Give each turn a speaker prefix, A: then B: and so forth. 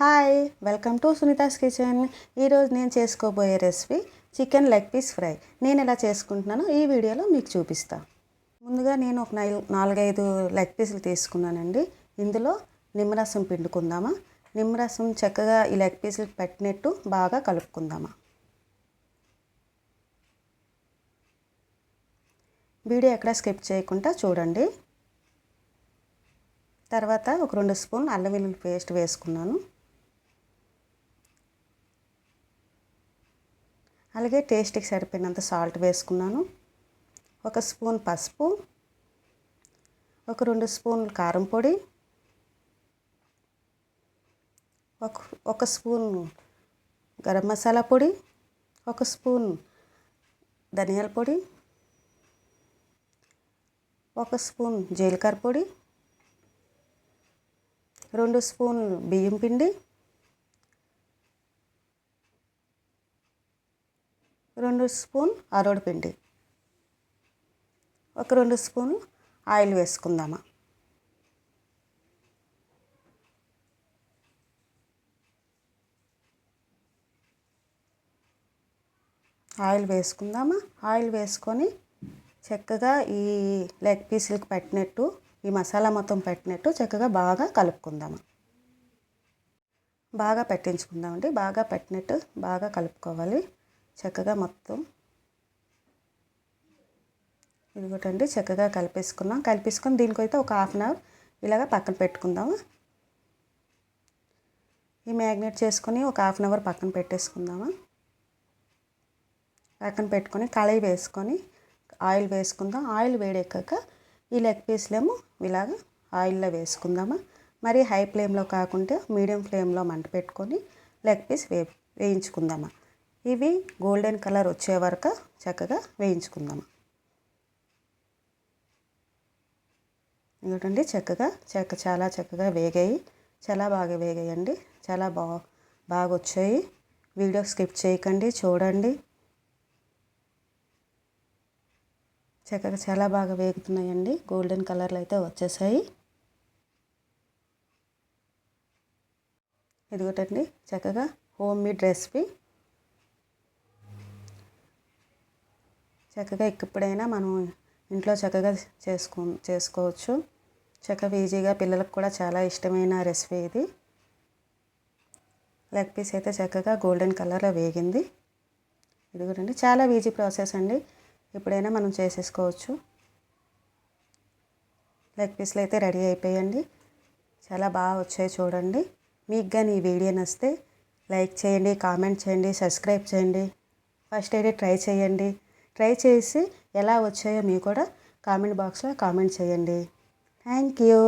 A: Hi welcome to Sunitha's kitchen. ఈరోజు నేను చేసుకోబోయే recipe chicken leg piece fry. నేను ఎలా చేసుకుంటున్నానో ఈ వీడియోలో మీకు చూపిస్తాను ముందుగా నేను ఒక నాలుగైదు లెగ్ పీసులు తీసుకున్నానండి. ఇందులో నిమ్మరసం పిండుకుందామా? నిమ్మరసం చక్కగా ఈ లెగ్ పీసులు పెట్టినట్టు బాగా కలుపుకుందామా? వీడియో ఎక్కడ స్కిప్ చేయకుండా చూడండి. తర్వాత ఒక రెండు స్పూన్ అల్లం వెల్లుల్లి పేస్ట్ వేసుకున్నాను. అలాగే టేస్ట్కి సరిపోయినంత సాల్ట్ వేసుకున్నాను. ఒక స్పూన్ పసుపు ఒక రెండు స్పూన్లు కారం పొడి ఒక ఒక స్పూన్ గరం మసాలా పొడి ఒక స్పూన్ ధనియాల పొడి ఒక స్పూన్ జీలకర్ర పొడి రెండు స్పూన్ బియ్యం పిండి రెండు స్పూన్ అరోడు పిండి. ఒక రెండు స్పూన్ ఆయిల్ వేసుకుందామా? ఆయిల్ వేసుకుందామా? ఆయిల్ వేసుకొని చక్కగా ఈ లెగ్ పీసులకు పెట్టినట్టు ఈ మసాలా మొత్తం పెట్టినట్టు చక్కగా బాగా కలుపుకుందాము? బాగా పెట్టించుకుందామండి. బాగా పెట్టినట్టు బాగా కలుపుకోవాలి. చక్కగా మొత్తం ఇదిగోటండి చక్కగా కలిపేసుకున్నాం. కలిపేసుకొని దీనికైతే ఒక హాఫ్ అన్ అవర్ ఇలాగ పక్కన పెట్టుకుందాము? ఈ మ్యాగ్నేట్ చేసుకొని ఒక హాఫ్ అన్ అవర్ పక్కన పెట్టేసుకుందామా? పక్కన పెట్టుకొని కళాయి వేసుకొని ఆయిల్ వేసుకుందాం. ఆయిల్ వేడెక్కాక ఈ లెగ్ పీస్లేమో ఇలాగ ఆయిల్లో వేసుకుందామా? మరి హై ఫ్లేమ్లో కాకుండా మీడియం ఫ్లేమ్లో మంట పెట్టుకొని లెగ్ పీస్ వే వేయించుకుందామా? ఇవి గోల్డెన్ కలర్ వచ్చే వరకు చక్కగా వేయించుకుందాము. ఇంకోటండి చక్కగా చక్క చాలా చక్కగా వేగాయి. చాలా బాగా వేగాయండి. చాలా బా బాగా వచ్చాయి వీడియో స్కిప్ చేయకండి చూడండి. చక్కగా చాలా బాగా వేగుతున్నాయండి. గోల్డెన్ కలర్లు అయితే వచ్చేసాయి. ఇదిగోటండి చక్కగా హోమ్ మేడ్ రెసిపీ చక్కగా ఎప్పుడైనా మనం ఇంట్లో చక్కగా చేసుకో చేసుకోవచ్చు. చక్కగా ఈజీగా పిల్లలకు కూడా చాలా ఇష్టమైన రెసిపీ ఇది. లెగ్ పీస్ అయితే చక్కగా గోల్డెన్ కలర్లో వేగింది. ఇది కూడా చాలా ఈజీ ప్రాసెస్ అండి. ఎప్పుడైనా మనం చేసేసుకోవచ్చు. లెగ్ పీస్లు అయితే రెడీ అయిపోయండి. చాలా బాగా వచ్చాయి చూడండి. మీకు కానీ ఈ వీడియో నచ్చితే లైక్ చేయండి కామెంట్ చేయండి సబ్స్క్రైబ్ చేయండి. ఫస్ట్ అయితే ట్రై చేయండి. ట్రై చేసి ఎలా వచ్చాయో మీరు కూడా కామెంట్ బాక్స్లో కామెంట్ చేయండి. Thank you.